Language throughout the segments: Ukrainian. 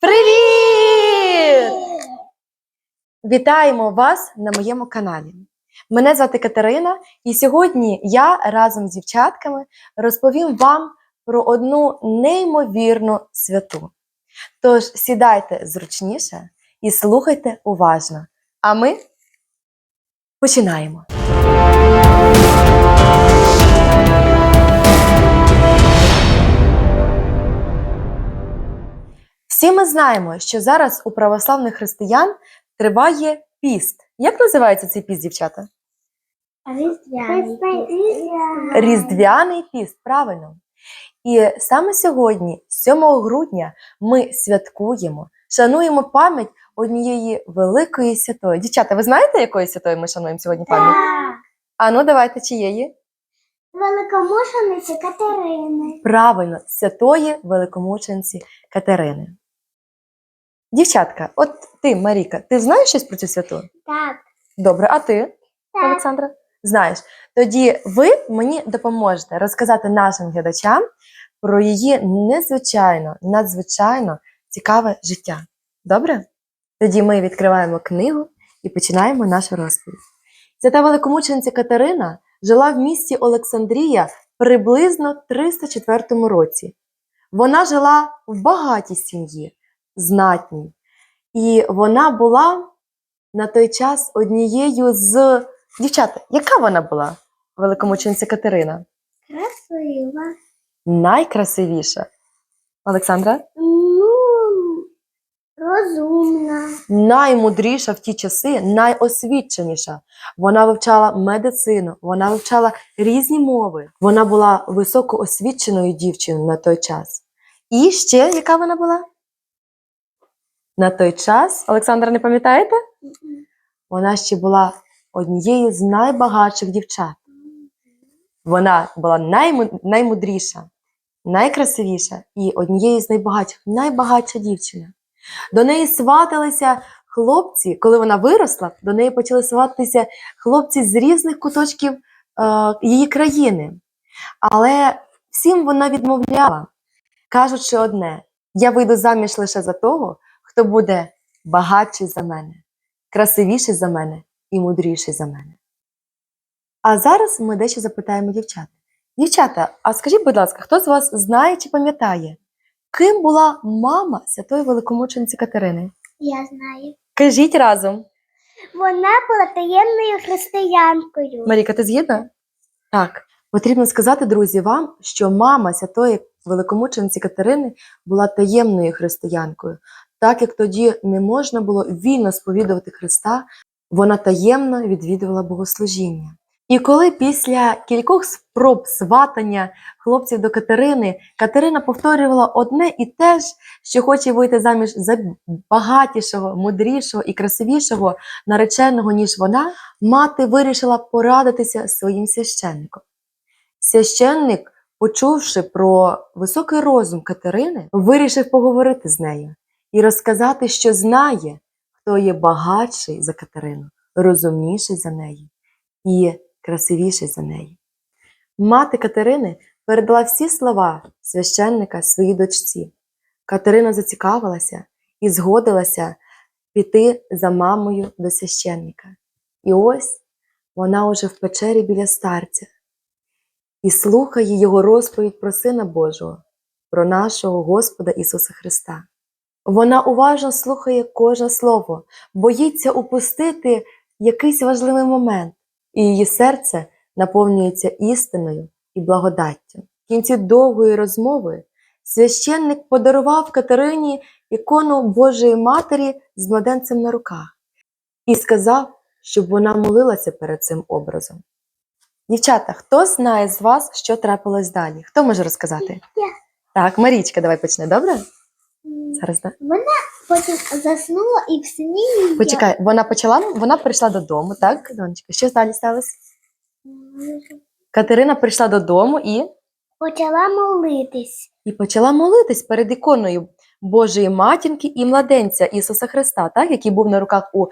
Привіт! Вітаємо вас на моєму каналі. Мене звати Катерина, і сьогодні я разом з дівчатками розповім вам про одну неймовірну святу. Тож сідайте зручніше і слухайте уважно. А ми починаємо. Всі ми знаємо, що зараз у православних християн триває піст. Як називається цей піст, дівчата? Різдвяний. Різдвяний піст, правильно. І саме сьогодні, 7 грудня, ми святкуємо, шануємо пам'ять однієї великої святої. Дівчата, ви знаєте, якої святої ми шануємо сьогодні пам'ять? Так. А ну давайте чиєї? Великомушениці Катерини. Правильно, святої великомучениці Катерини. Дівчатка, от ти, Маріка, ти знаєш щось про цю святу? Так. Добре, а ти? Так. Олександра? Знаєш. Тоді ви мені допоможете розказати нашим глядачам про її незвичайно, надзвичайно цікаве життя. Добре? Тоді ми відкриваємо книгу і починаємо нашу розповідь. Свята великомучениця Катерина жила в місті Олександрія приблизно 304 році. Вона жила в багатій сім'ї, знатній. І вона була на той час однією з дівчата. Яка вона була? Великомучениця Катерина? Красива. Найкрасивіша. Олександра? Ну, розумна. Наймудріша в ті часи, найосвіченіша. Вона вивчала медицину, вона вивчала різні мови. Вона була високоосвіченою дівчиною на той час. І ще яка вона була? На той час, Олександра, не пам'ятаєте? Вона ще була однією з найбагатших дівчат. Вона була наймудріша, найкрасивіша і однією з найбагатших, найбагатша дівчина. До неї сваталися хлопці, коли вона виросла, до неї почали свататися хлопці з різних куточків е, її країни. Але всім вона відмовляла, кажучи одне: я вийду заміж лише за того, хто буде багатший за мене, красивіший за мене і мудріший за мене. А зараз ми дещо запитаємо дівчат. Дівчата, а скажіть, будь ласка, хто з вас знає чи пам'ятає, ким була мама святої великомучениці Катерини? Я знаю. Кажіть разом. Вона була таємною християнкою. Маріка, ти згідна? Так. Потрібно сказати, друзі, вам, що мама святої великомучениці Катерини була таємною християнкою. Так як тоді не можна було вільно сповідувати Христа, вона таємно відвідувала богослужіння. І коли після кількох спроб сватання хлопців до Катерини, Катерина повторювала одне і те ж, що хоче вийти заміж за багатішого, мудрішого і красивішого нареченого, ніж вона, мати вирішила порадитися своїм священником. Священник, почувши про високий розум Катерини, вирішив поговорити з нею і розказати, що знає, хто є багатший за Катерину, розумніший за неї і красивіший за неї. Мати Катерини передала всі слова священника своїй дочці. Катерина зацікавилася і згодилася піти за мамою до священника. І ось вона уже в печері біля старця і слухає його розповідь про Сина Божого, про нашого Господа Ісуса Христа. Вона уважно слухає кожне слово, боїться упустити якийсь важливий момент, і її серце наповнюється істиною і благодаттю. В кінці довгої розмови священник подарував Катерині ікону Божої Матері з младенцем на руках і сказав, щоб вона молилася перед цим образом. Дівчата, хто знає з вас, що трапилось далі? Хто може розказати? Я. Так, Марічка, давай почне, добре? Зараз да. Вона потім заснула і в сні Почекай, вона почала, вона прийшла додому, так, донечка? Що далі сталося? Катерина прийшла додому і, почала молитись. і почала молитись перед іконою Божої матінки і младенця Ісуса Христа, так, який був на руках у,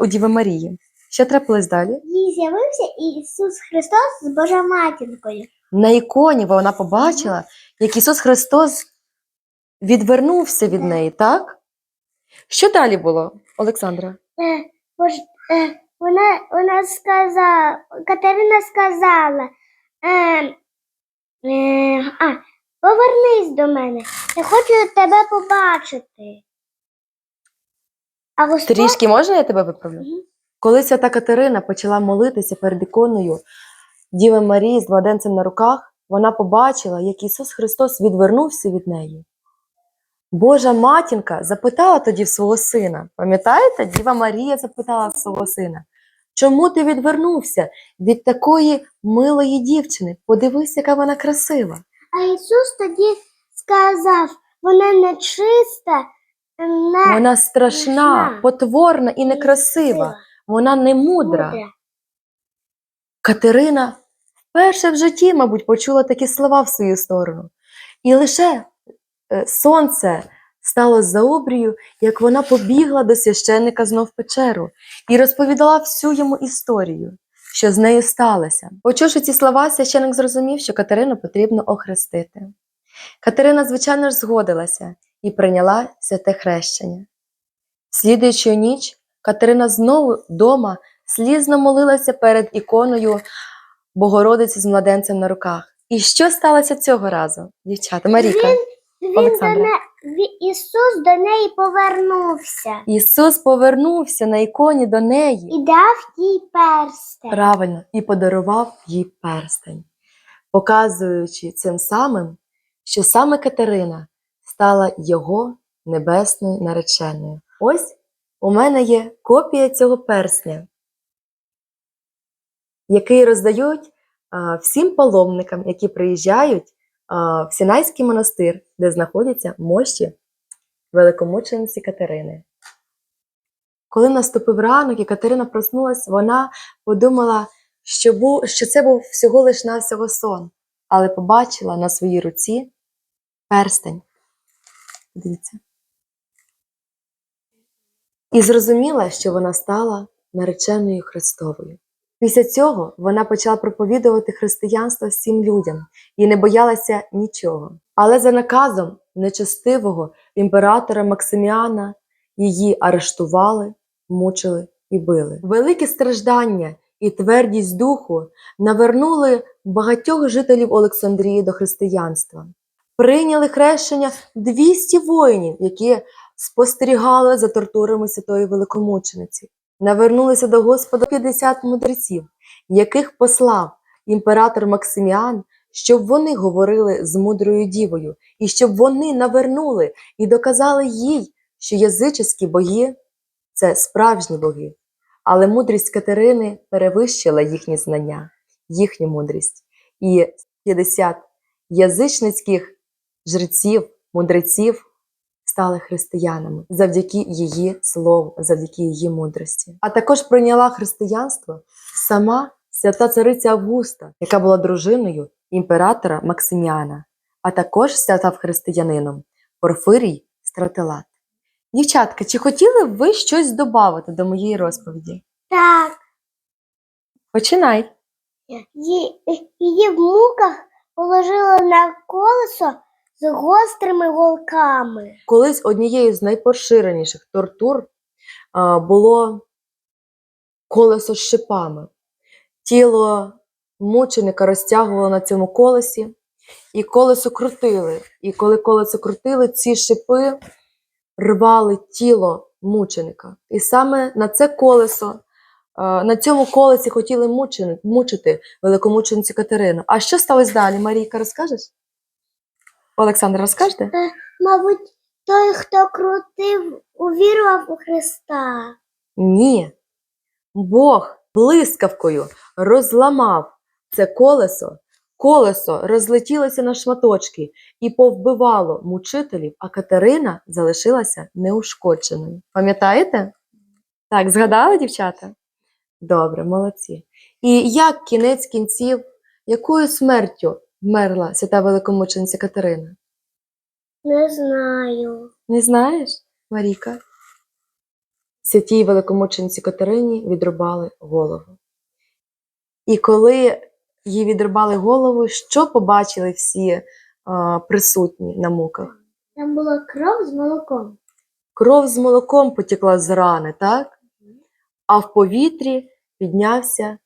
у Діви Марії. Що трапилось далі? Їй з'явився Ісус Христос з Божа матінкою. На іконі вона побачила, як Ісус Христос відвернувся від неї, так? Що далі було, Олександра? Е, е, вона, вона сказала, Катерина сказала, е, е, а, повернись до мене. Я хочу тебе побачити. А Господь Трішки можна я тебе виправлю? Мгм. Коли свята Катерина почала молитися перед іконою Діви Марії з младенцем на руках, вона побачила, як Ісус Христос відвернувся від неї. Божа матінка запитала тоді в свого сина. Пам'ятаєте, Діва Марія запитала в свого сина, чому ти відвернувся від такої милої дівчини? Подивись, яка вона красива. А Ісус тоді сказав, вона нечиста, не Вона страшна, страшна, потворна і некрасива. Вона не мудра. мудра. Катерина вперше в житті, мабуть, почула такі слова в свою сторону. І лише сонце стало за обрію, як вона побігла до священника знов печеру і розповідала всю йому історію, що з нею сталося. Почувши ці слова, священик зрозумів, що Катерину потрібно охрестити. Катерина, звичайно ж, згодилася і прийняла святе хрещення. Слідуючу ніч Катерина знову дома слізно молилася перед іконою Богородиці з младенцем на руках. І що сталося цього разу, дівчата? Маріка. Він до не... Ісус до неї повернувся Ісус повернувся на іконі до неї. і дав їй перстень. Правильно, і подарував їй перстень, показуючи цим самим, що саме Катерина стала його небесною нареченою. Ось у мене є копія цього персня, який роздають а, всім паломникам, які приїжджають в Сінайський монастир, де знаходяться мощі великомучениці Катерини. Коли наступив ранок і Катерина проснулась, вона подумала, що, був, що це був всього лиш навсього сон, але побачила на своїй руці перстень. Дивіться. І зрозуміла, що вона стала нареченою Христовою. Після цього вона почала проповідувати християнство всім людям і не боялася нічого. Але за наказом нечестивого імператора Максиміана її арештували, мучили і били. Великі страждання і твердість духу навернули багатьох жителів Олександрії до християнства. Прийняли хрещення 200 воїнів, які спостерігали за тортурами святої великомучениці. Навернулися до Господа 50 мудреців, яких послав імператор Максиміан, щоб вони говорили з мудрою дівою, і щоб вони навернули і доказали їй, що язичські боги це справжні боги. Але мудрість Катерини перевищила їхні знання, їхню мудрість. І 50 язичницьких жреців, мудреців стали християнами завдяки її слову, завдяки її мудрості. А також прийняла християнство сама свята цариця Августа, яка була дружиною імператора Максиміана, а також став християнином Порфирій Стратилат. Дівчатка, чи хотіли б ви щось додати до моєї розповіді? Так, Починай. її, в муках положили на колесо з гострими голками. Колись однією з найпоширеніших тортур а, було колесо з шипами. Тіло мученика розтягувало на цьому колесі, і колесо крутили. І коли колесо крутили, ці шипи рвали тіло мученика. І саме на це колесо, на цьому колесі хотіли мучити великомученицю Катерину. А що сталося далі? Марійка, розкажеш? Олександр, розкажете? Мабуть, той, хто крутив, увірував у Христа. Ні. Бог блискавкою розламав це колесо, колесо розлетілося на шматочки і повбивало мучителів, а Катерина залишилася неушкодженою. Пам'ятаєте? Так, згадали, дівчата? Добре, молодці. І як кінець кінців, якою смертю вмерла свята великомучениця Катерина? Не знаю. Не знаєш, Маріка? Святій великомучениці Катерині відрубали голову. І коли їй відрубали голову, що побачили всі а, присутні на муках? Там була кров з молоком. кров з молоком потекла з рани, так? А в повітрі піднявся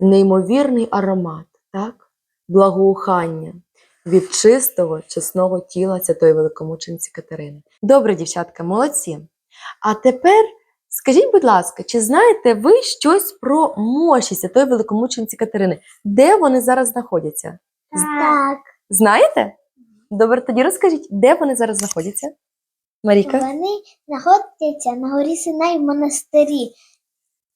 неймовірний аромат, так? Благоухання від чистого, чесного тіла святої великомучениці Катерини. Добре, дівчатка, молодці. А тепер скажіть, будь ласка, чи знаєте ви щось про мощі святої великомучениці Катерини? Де вони зараз знаходяться? Так. Знаєте? Добре, тоді розкажіть, де вони зараз знаходяться? Маріка? Вони знаходяться на горі Синай в монастирі.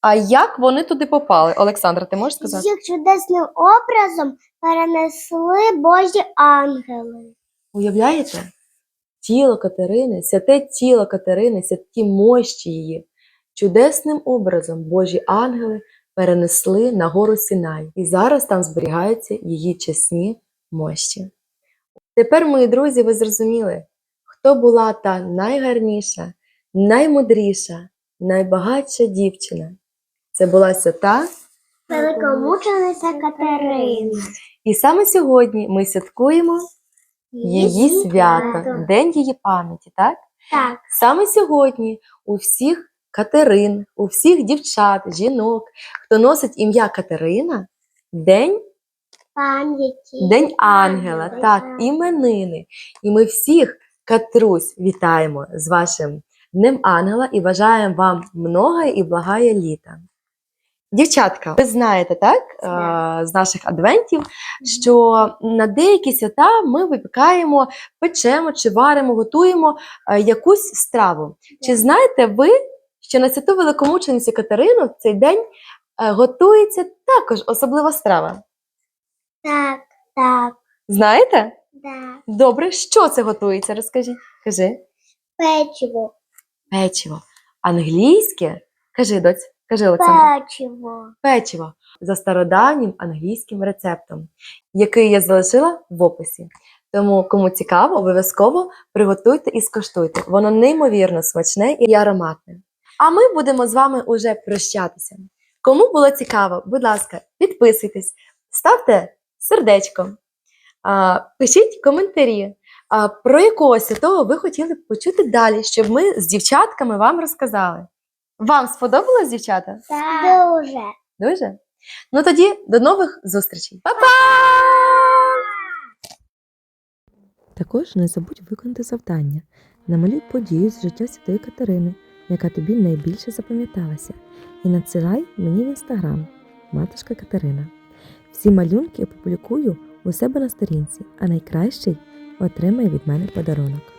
А як вони туди попали? Олександра, ти можеш сказати? Їх чудесним образом перенесли Божі ангели. Уявляєте? Тіло Катерини, святе тіло Катерини, святі мощі її. Чудесним образом Божі ангели перенесли на гору Сінай, і зараз там зберігаються її чесні мощі. Тепер, мої друзі, ви зрозуміли, хто була та найгарніша, наймудріша, найбагатша дівчина. Це була свята Великомучениця Катерина. І саме сьогодні ми святкуємо її свято, День її пам'яті, так? Так. Саме сьогодні у всіх Катерин, у всіх дівчат, жінок, хто носить ім'я Катерина, День, Пам'яті. День ангела, День так, іменини. І ми всіх Катрусь вітаємо з вашим Днем Ангела і бажаємо вам многое і благає літа. Дівчатка, ви знаєте, так, е, з наших адвентів, що на деякі свята ми випікаємо, печемо чи варимо, готуємо е, якусь страву. Чи знаєте ви, що на святу великомученицю Катерину в цей день е, готується також особлива страва? Так, так, Знаєте? так. Добре, що це готується? Розкажи. Кажи. Печиво. Печиво. Англійське? Кажи, доць, кажи, Олександр. Печиво. Печиво за стародавнім англійським рецептом, який я залишила в описі. Тому, кому цікаво, обов'язково приготуйте і скуштуйте. Воно неймовірно смачне і ароматне. А ми будемо з вами уже прощатися. Кому було цікаво, будь ласка, підписуйтесь, ставте сердечко, пишіть коментарі, про якого святого ви хотіли б почути далі, щоб ми з дівчатками вам розказали. Вам сподобалось, дівчата? Так. Дуже. Дуже? Ну тоді до нових зустрічей. Па-па! Також не забудь виконати завдання. Намалюй подію з життя Святої Катерини, яка тобі найбільше запам'яталася, і надсилай мені в інстаграм Матушка Катерина. Всі малюнки опублікую у себе на сторінці, а найкращий отримає від мене подарунок.